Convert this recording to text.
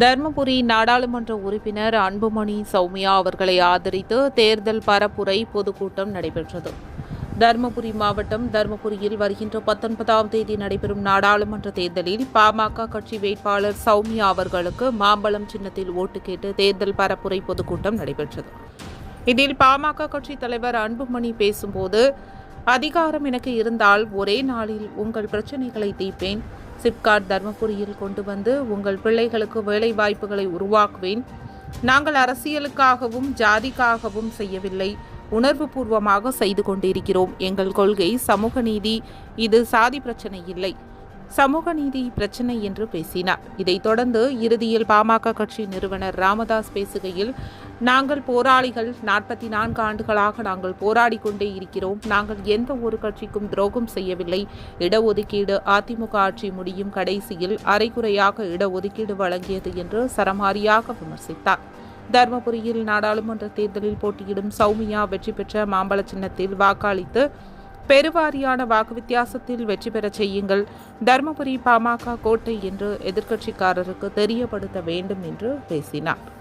தர்மபுரி நாடாளுமன்ற உறுப்பினர் அன்புமணி சௌமியா அவர்களை ஆதரித்து தேர்தல் பரப்புரை பொதுக்கூட்டம் நடைபெற்றது. தர்மபுரி மாவட்டம் தர்மபுரியில் வருகின்ற பத்தொன்பதாம் தேதி நடைபெறும் நாடாளுமன்ற தேர்தலில் பாமக கட்சி வேட்பாளர் சௌமியா அவர்களுக்கு மாம்பழம் சின்னத்தில் ஓட்டு கேட்டு தேர்தல் பரப்புரை பொதுக்கூட்டம் நடைபெற்றது. இதில் பாமக கட்சி தலைவர் அன்புமணி பேசும்போது அதிகாரம் எனக்கு இருந்தால் ஒரே நாளில் உங்கள் பிரச்சனைகளை தீர்ப்பேன். சிப்காட் தர்மபுரியில் கொண்டு வந்து உங்கள் பிள்ளைகளுக்கு வேலை வாய்ப்புகளை உருவாக்குவேன். நாங்கள் அரசியலுக்காகவும் ஜாதிக்காகவும் செய்யவில்லை. உணர்வுபூர்வமாக செய்து கொண்டிருக்கிறோம். எங்கள் கொள்கை சமூக நீதி இது சாதி பிரச்சனை இல்லை. சமூக நீதி பிரச்சனை என்று பேசினார். இதைத் தொடர்ந்து இறுதியில் பாமக கட்சி நிறுவனர் ராமதாஸ் பேசுகையில் நாங்கள் போராளிகள் நாற்பத்தி நான்கு ஆண்டுகளாக நாங்கள் போராடி கொண்டே இருக்கிறோம். நாங்கள் எந்த ஒரு கட்சிக்கும் துரோகம் செய்யவில்லை. இடஒதுக்கீடு அதிமுக ஆட்சி முடியும் கடைசியில் அரைகுறையாக இடஒதுக்கீடு வழங்கியது என்று சரமாரியாக விமர்சித்தார். தர்மபுரியில் நாடாளுமன்ற தேர்தலில் போட்டியிடும் சௌமியா வெற்றி பெற்ற மாம்பழ சின்னத்தில் வாக்களித்து பெருவாரியான வாக்கு வித்தியாசத்தில் வெற்றி பெறச் செய்யுங்கள். தர்மபுரி பாமக கோட்டை என்று எதிர்க்கட்சிக்காரருக்கு தெரியப்படுத்த வேண்டும் என்று பேசினார்.